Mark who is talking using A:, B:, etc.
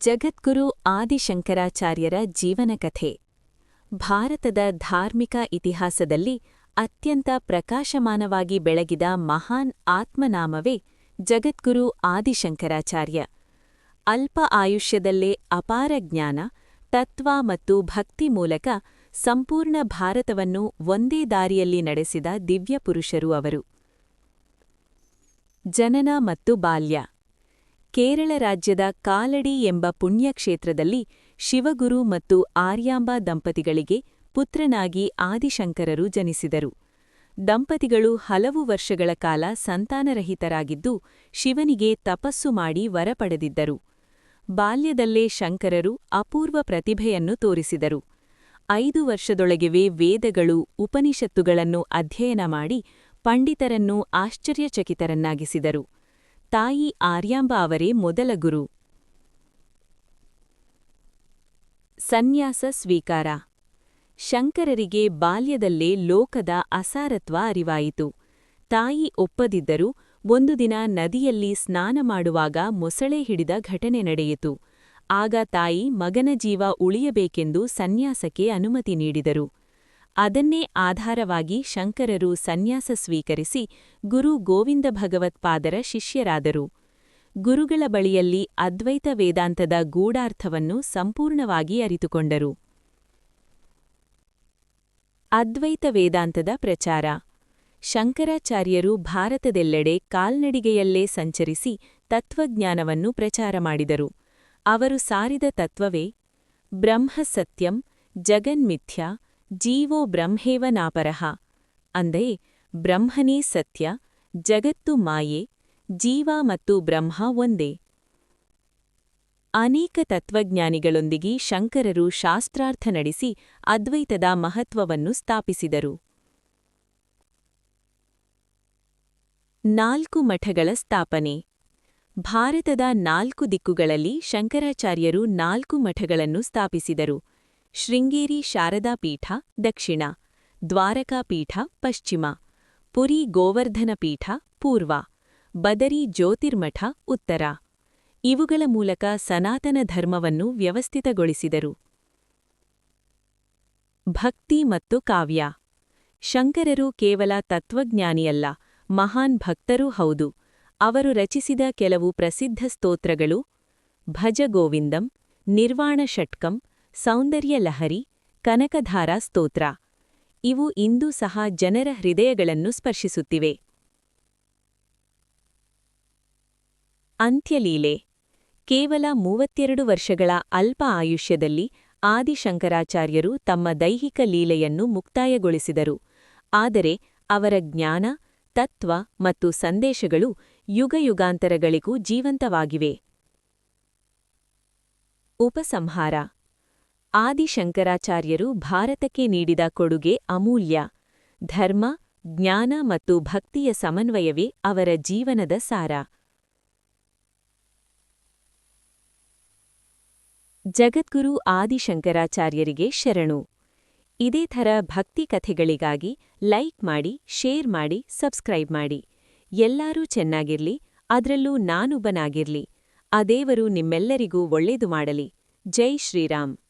A: ಜಗದ್ಗುರು ಆದಿಶಂಕರಾಚಾರ್ಯರ ಜೀವನಕಥೆ. ಭಾರತದ ಧಾರ್ಮಿಕ ಇತಿಹಾಸದಲ್ಲಿ ಅತ್ಯಂತ ಪ್ರಕಾಶಮಾನವಾಗಿ ಬೆಳಗಿದ ಮಹಾನ್ ಆತ್ಮನಾಮವೇ ಜಗದ್ಗುರು ಆದಿಶಂಕರಾಚಾರ್ಯ. ಅಲ್ಪ ಆಯುಷ್ಯದಲ್ಲೇ ಅಪಾರ ಜ್ಞಾನ, ತತ್ವ ಮತ್ತು ಭಕ್ತಿ ಮೂಲಕ ಸಂಪೂರ್ಣ ಭಾರತವನ್ನು ಒಂದೇ ದಾರಿಯಲ್ಲಿ ನಡೆಸಿದ ದಿವ್ಯಪುರುಷರು ಅವರು. ಜನನ ಮತ್ತು ಬಾಲ್ಯ. ಕೇರಳ ರಾಜ್ಯದ ಕಾಲಡಿ ಎಂಬ ಪುಣ್ಯಕ್ಷೇತ್ರದಲ್ಲಿ ಶಿವಗುರು ಮತ್ತು ಆರ್ಯಾಂಬಾ ದಂಪತಿಗಳಿಗೆ ಪುತ್ರನಾಗಿ ಆದಿಶಂಕರರು ಜನಿಸಿದರು. ದಂಪತಿಗಳು ಹಲವು ವರ್ಷಗಳ ಕಾಲ ಸಂತಾನರಹಿತರಾಗಿದ್ದು ಶಿವನಿಗೆ ತಪಸ್ಸು ಮಾಡಿ ವರ ಪಡೆದಿದ್ದರು ಬಾಲ್ಯದಲ್ಲೇ ಶಂಕರರು ಅಪೂರ್ವ ಪ್ರತಿಭೆಯನ್ನು ತೋರಿಸಿದರು. ಐದು ವರ್ಷದೊಳಗೆವೇ ವೇದಗಳು, ಉಪನಿಷತ್ತುಗಳನ್ನು ಅಧ್ಯಯನ ಮಾಡಿ ಪಂಡಿತರನ್ನು ಆಶ್ಚರ್ಯಚಕಿತರನ್ನಾಗಿಸಿದರು. ತಾಯಿ ಆರ್ಯಾಂಬ ಅವರೇ ಮೊದಲ ಗುರು. ಸನ್ಯಾಸ ಸ್ವೀಕಾರ. ಶಂಕರರಿಗೆ ಬಾಲ್ಯದಲ್ಲೇ ಲೋಕದ ಅಸಾರತ್ವ ಅರಿವಾಯಿತು. ತಾಯಿ ಒಪ್ಪದಿದ್ದರೂ ಒಂದು ದಿನ ನದಿಯಲ್ಲಿ ಸ್ನಾನ ಮಾಡುವಾಗ ಮೊಸಳೆ ಹಿಡಿದ ಘಟನೆ ನಡೆಯಿತು. ಆಗ ತಾಯಿ ಮಗನ ಜೀವ ಉಳಿಯಬೇಕೆಂದು ಸನ್ಯಾಸಕ್ಕೆ ಅನುಮತಿ ನೀಡಿದರು. ಅದನ್ನೇ ಆಧಾರವಾಗಿ ಶಂಕರರು ಸನ್ಯಾಸ ಸ್ವೀಕರಿಸಿ ಗುರು ಗೋವಿಂದ ಭಗವತ್ಪಾದರ ಶಿಷ್ಯರಾದರು. ಗುರುಗಳ ಬಳಿಯಲ್ಲಿ ಅದ್ವೈತ ವೇದಾಂತದ ಗೂಢಾರ್ಥವನ್ನು ಸಂಪೂರ್ಣವಾಗಿ ಅರಿತುಕೊಂಡರು. ಅದ್ವೈತ ವೇದಾಂತದ ಪ್ರಚಾರ. ಶಂಕರಾಚಾರ್ಯರು ಭಾರತದೆಲ್ಲೆಡೆ ಕಾಲ್ನಡಿಗೆಯಲ್ಲೇ ಸಂಚರಿಸಿ ತತ್ವಜ್ಞಾನವನ್ನು ಪ್ರಚಾರ ಮಾಡಿದರು. ಅವರು ಸಾರಿದ ತತ್ವವೇ ಬ್ರಹ್ಮ ಸತ್ಯಂ ಜಗನ್ಮಿಥ್ಯ ಜೀವೋ ಬ್ರಹ್ಮೇವ ನಾಪರಃ ಅಂದೇ, ಬ್ರಹ್ಮನೇ ಸತ್ಯ, ಜಗತ್ತು ಮಾಯೆ, ಜೀವ ಮತ್ತು ಬ್ರಹ್ಮ ಒಂದೇ. ಅನೇಕ ತತ್ವಜ್ಞಾನಿಗಳೊಂದಿಗೆ ಶಂಕರರು ಶಾಸ್ತ್ರಾರ್ಥ ನಡೆಸಿ ಅದ್ವೈತದ ಮಹತ್ವವನ್ನು ಸ್ಥಾಪಿಸಿದರು. ನಾಲ್ಕು ಮಠಗಳ ಸ್ಥಾಪನೆ. ಭಾರತದ ನಾಲ್ಕು ದಿಕ್ಕುಗಳಲ್ಲಿ ಶಂಕರಾಚಾರ್ಯರು ನಾಲ್ಕು ಮಠಗಳನ್ನು ಸ್ಥಾಪಿಸಿದರು. ಶೃಂಗೇರಿ ಶಾರದಾ ಪೀಠ, ದಕ್ಷಿಣ. ದ್ವಾರಕಾ ಪೀಠ, ಪಶ್ಚಿಮ. ಪುರಿ ಗೋವರ್ಧನ ಪೀಠ, ಪೂರ್ವ. ಬದರಿ ಜ್ಯೋತಿರ್ಮಠ, ಉತ್ತರ. ಇವುಗಳ ಮೂಲಕ ಸನಾತನ ಧರ್ಮವನ್ನು ವ್ಯವಸ್ಥಿತಗೊಳಿಸಿದರು. ಭಕ್ತಿ ಮತ್ತು ಕಾವ್ಯ. ಶಂಕರರು ಕೇವಲ ತತ್ವಜ್ಞಾನಿಯಲ್ಲ, ಮಹಾನ್ ಭಕ್ತರೂ ಹೌದು. ಅವರು ರಚಿಸಿದ ಕೆಲವು ಪ್ರಸಿದ್ಧ ಸ್ತೋತ್ರಗಳು ಭಜಗೋವಿಂದಂ, ನಿರ್ವಾಣ ಷಟ್ಕಂ ಸೌಂದರ್ಯ ಲಹರಿ, ಕನಕಧಾರಾ ಸ್ತೋತ್ರ. ಇವು ಇಂದೂ ಸಹ ಜನರ ಹೃದಯಗಳನ್ನು ಸ್ಪರ್ಶಿಸುತ್ತಿವೆ. ಅಂತ್ಯಲೀಲೆ. ಕೇವಲ ಮೂವತ್ತೆರಡು ವರ್ಷಗಳ ಅಲ್ಪ ಆಯುಷ್ಯದಲ್ಲಿ ಆದಿಶಂಕರಾಚಾರ್ಯರು ತಮ್ಮ ದೈಹಿಕ ಲೀಲೆಯನ್ನು ಮುಕ್ತಾಯಗೊಳಿಸಿದರು. ಆದರೆ ಅವರ ಜ್ಞಾನ, ತತ್ವ ಮತ್ತು ಸಂದೇಶಗಳು ಯುಗಯುಗಾಂತರಗಳಿಗೂ ಜೀವಂತವಾಗಿವೆ. ಉಪಸಂಹಾರ. ಆದಿಶಂಕರಾಚಾರ್ಯರು ಭಾರತಕ್ಕೆ ನೀಡಿದ ಕೊಡುಗೆ ಅಮೂಲ್ಯ. ಧರ್ಮ, ಜ್ಞಾನ ಮತ್ತು ಭಕ್ತಿಯ ಸಮನ್ವಯವೇ ಅವರ ಜೀವನದ ಸಾರ. ಜಗದ್ಗುರು ಆದಿಶಂಕರಾಚಾರ್ಯರಿಗೆ ಶರಣು. ಇದೇ ಥರ ಭಕ್ತಿ ಕಥೆಗಳಿಗಾಗಿ ಲೈಕ್ ಮಾಡಿ, ಶೇರ್ ಮಾಡಿ, ಸಬ್ಸ್ಕ್ರೈಬ್ ಮಾಡಿ. ಎಲ್ಲರೂ ಚೆನ್ನಾಗಿರ್ಲಿ, ಅದರಲ್ಲೂ ನಾನೊಬ್ಬನಾಗಿರ್ಲಿ. ಆ ದೇವರು ನಿಮ್ಮೆಲ್ಲರಿಗೂ ಒಳ್ಳೇದು ಮಾಡಲಿ. ಜೈ ಶ್ರೀರಾಮ್.